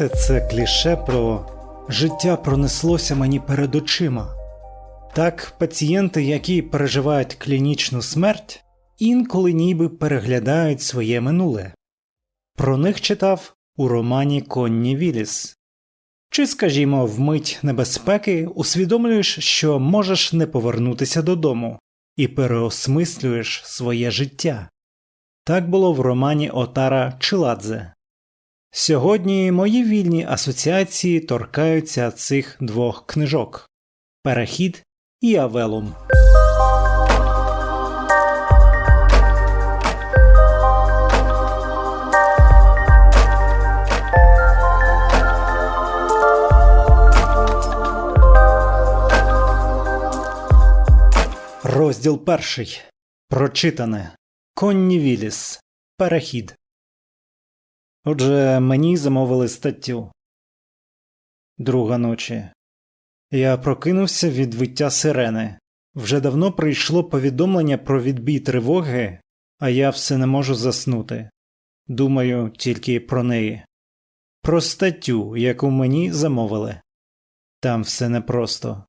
Знаєте, це кліше про життя пронеслося мені перед очима. Так, пацієнти, які переживають клінічну смерть, інколи ніби переглядають своє минуле. Про них читав у романі Конні Віліс. Чи, скажімо, вмить небезпеки усвідомлюєш, що можеш не повернутися додому і переосмислюєш своє життя. Так було в романі Отара Чиладзе. Сьогодні мої вільні асоціації торкаються цих двох книжок Перехід і Авелум. Розділ перший. Прочитане. Конні Віліс. Перехід. Отже, мені замовили статтю. Друга ночі. Я прокинувся від виття сирени. Вже давно прийшло повідомлення про відбій тривоги, а я все не можу заснути. Думаю тільки про неї. Про статтю, яку мені замовили. Там все непросто.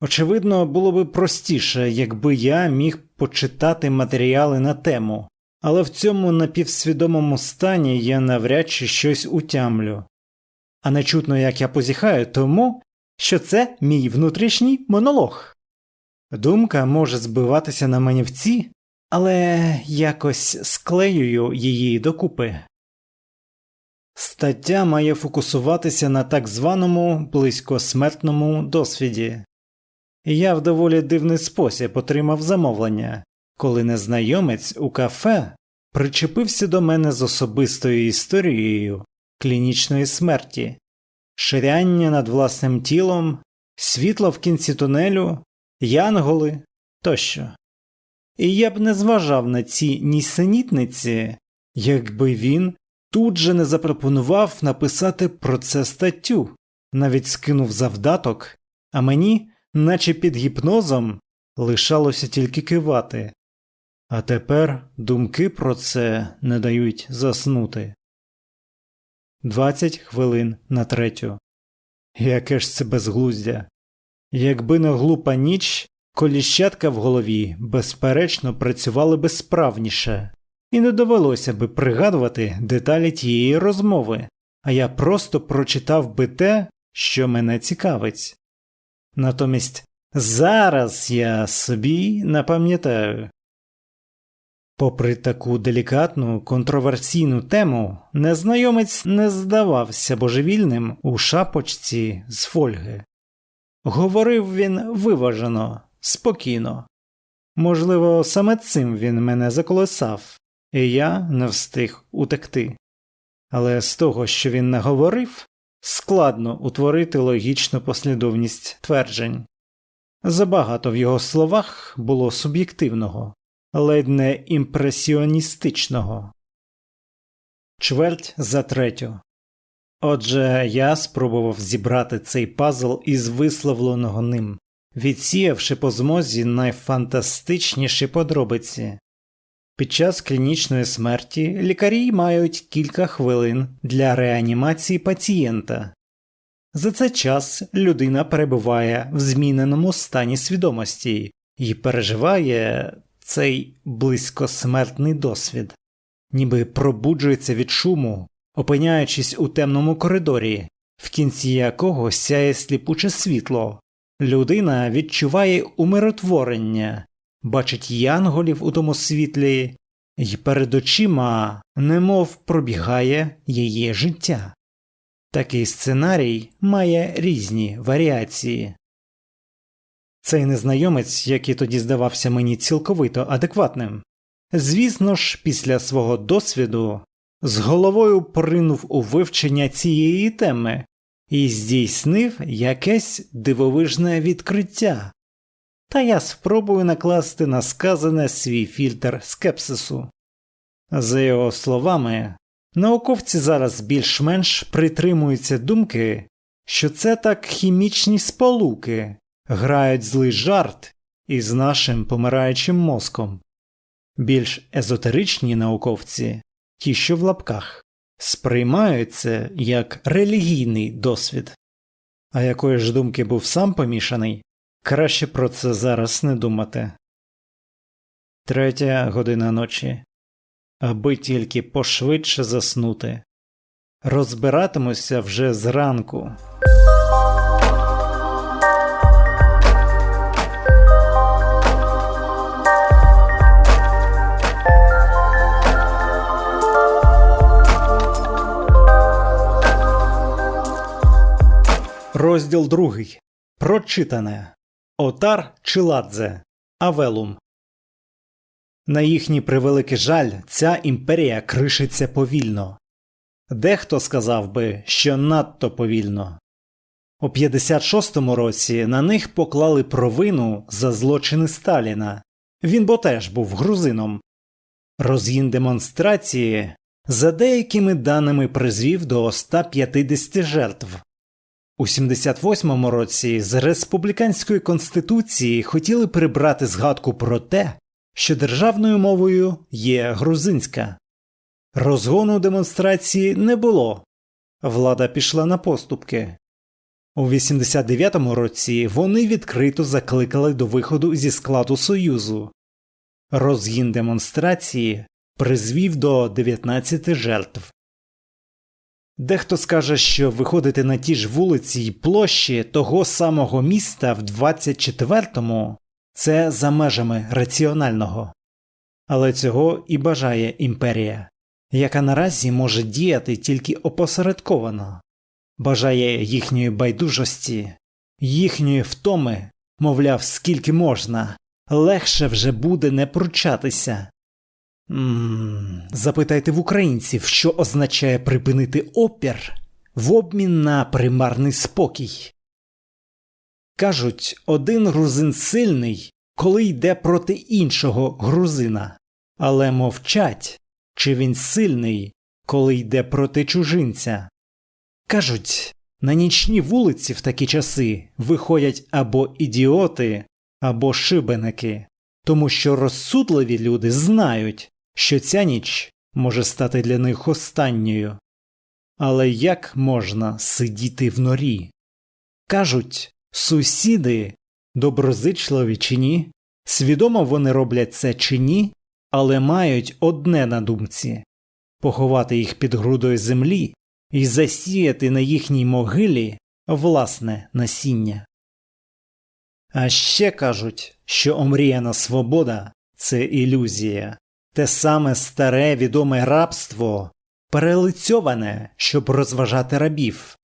Очевидно, було би простіше, якби я міг почитати матеріали на тему, але в цьому напівсвідомому стані я навряд чи щось утямлю. А не чутно, як я позіхаю, тому що це мій внутрішній монолог. Думка може збиватися на манівці, але якось склеюю її докупи. Стаття має фокусуватися на так званому близькосмертному досвіді. Я в доволі дивний спосіб отримав замовлення, коли незнайомець у кафе причепився до мене з особистою історією клінічної смерті, ширяння над власним тілом, світло в кінці тунелю, янголи тощо. І я б не зважав на ці нісенітниці, якби він тут же не запропонував написати про це статтю, навіть скинув завдаток, а мені наче під гіпнозом, лишалося тільки кивати, а тепер думки про це не дають заснути. Двадцять хвилин на третю. Яке ж це безглуздя. Якби не глупа ніч, коліщатка в голові, безперечно, працювали би справніше, і не довелося би пригадувати деталі тієї розмови, а я просто прочитав би те, що мене цікавить. Натомість зараз я собі напам'ятаю. Попри таку делікатну контроверсійну тему, незнайомець не здавався божевільним у шапочці з фольги. Говорив він виважено, спокійно. Можливо, саме цим він мене заколесав, і я не встиг утекти. Але з того, що він наговорив, складно утворити логічну послідовність тверджень. Забагато в його словах було суб'єктивного, ледь не імпресіоністичного. Чверть за третю. Отже, я спробував зібрати цей пазл із висловленого ним, відсіявши по змозі найфантастичніші подробиці. Під час клінічної смерті лікарі мають кілька хвилин для реанімації пацієнта. За цей час людина перебуває в зміненому стані свідомості і переживає цей близькосмертний досвід, ніби пробуджується від шуму, опиняючись у темному коридорі, в кінці якого сяє сліпуче світло. Людина відчуває умиротворення, бачить янголів у тому світлі, і перед очима немов пробігає її життя. Такий сценарій має різні варіації. Цей незнайомець, який тоді здавався мені цілковито адекватним, звісно ж, після свого досвіду з головою поринув у вивчення цієї теми і здійснив якесь дивовижне відкриття. Та я спробую накласти на сказане свій фільтр скепсису. За його словами, науковці зараз більш-менш притримуються думки, що це так хімічні сполуки грають злий жарт із нашим помираючим мозком. Більш езотеричні науковці, ті, що в лапках, сприймають це як релігійний досвід. А якої ж думки був сам помішаний, краще про це зараз не думати. Третя година ночі. Аби тільки пошвидше заснути. Розбиратимуся вже зранку. Розділ другий. Прочитане. Отар Чиладзе. Авелум. На їхній превеликий жаль, ця імперія кришиться повільно. Дехто сказав би, що надто повільно. У 56-му році на них поклали провину за злочини Сталіна. Він бо теж був грузином. Розгін демонстрації за деякими даними призвів до 150 жертв. У 78-му році з республіканської конституції хотіли прибрати згадку про те, що державною мовою є грузинська. Розгону демонстрації не було. Влада пішла на поступки. У 89-му році вони відкрито закликали до виходу зі складу Союзу. Розгін демонстрації призвів до 19 жертв. Дехто скаже, що виходити на ті ж вулиці й площі того самого міста в 24-му це за межами раціонального. Але цього і бажає імперія, яка наразі може діяти тільки опосередковано, бажає їхньої байдужості, їхньої втоми, мовляв, скільки можна, легше вже буде не пручатися. Запитайте в українців, що означає припинити опір в обмін на примарний спокій. Кажуть, один грузин сильний, коли йде проти іншого грузина, але мовчать, чи він сильний, коли йде проти чужинця. Кажуть, на нічні вулиці в такі часи виходять або ідіоти, або шибеники, тому що розсудливі люди знають, що ця ніч може стати для них останньою. Але як можна сидіти в норі? Кажуть, сусіди доброзичливі чи ні, свідомо вони роблять це чи ні, але мають одне на думці поховати їх під грудою землі і засіяти на їхній могилі власне насіння. А ще кажуть, що омріяна свобода це ілюзія, те саме старе відоме рабство, перелицьоване, щоб розважати рабів,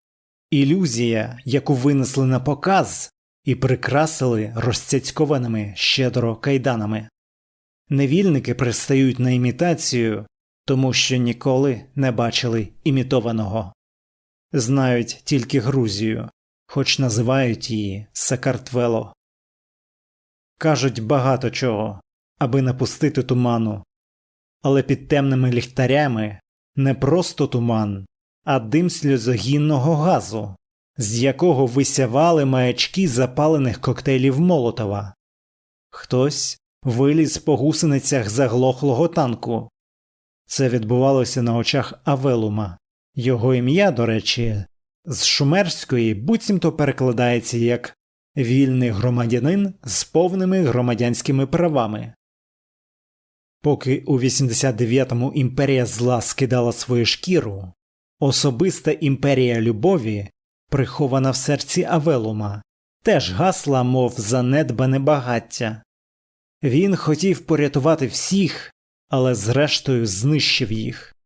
ілюзія, яку винесли на показ і прикрасили розцяцькованими щедро кайданами. Невільники пристають на імітацію, тому що ніколи не бачили імітованого, знають тільки Грузію, хоч називають її Сакартвело. Кажуть багато чого, аби напустити туману, але під темними ліхтарями не просто туман, а дим сльозогінного газу, з якого висявали маячки запалених коктейлів Молотова. Хтось виліз по гусеницях заглохлого танку. Це відбувалося на очах Авелума. Його ім'я, до речі, з шумерської буцімто перекладається як вільний громадянин з повними громадянськими правами. Поки у 89-му імперія зла скидала свою шкіру, особиста імперія любові, прихована в серці Авелума, теж гасла, мов занедбане багаття. Він хотів порятувати всіх, але зрештою знищив їх,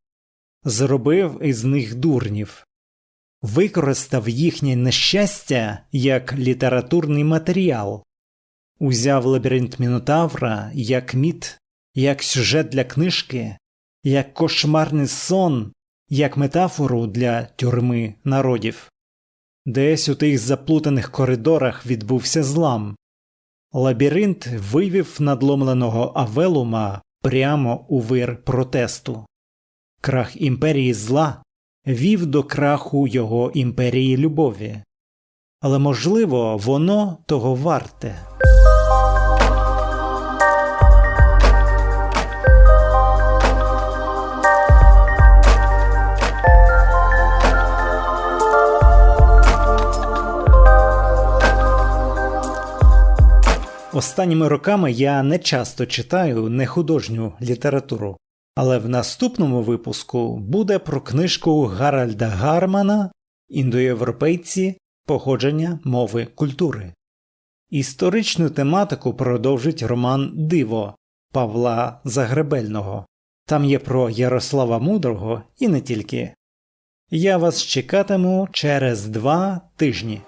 зробив із них дурнів, використав їхнє нещастя як літературний матеріал, узяв лабіринт Мінотавра як міт як сюжет для книжки, як кошмарний сон, як метафору для тюрми народів. Десь у тих заплутаних коридорах відбувся злам. Лабіринт вивів надломленого Авелума прямо у вир протесту. Крах імперії зла вів до краху його імперії любові. Але можливо, воно того варте. Останніми роками я не часто читаю нехудожню літературу, але в наступному випуску буде про книжку Гаральда Гармана Індоєвропейці походження мови культури. Історичну тематику продовжить роман Диво Павла Загребельного. Там є про Ярослава Мудрого і не тільки. Я вас чекатиму через два тижні.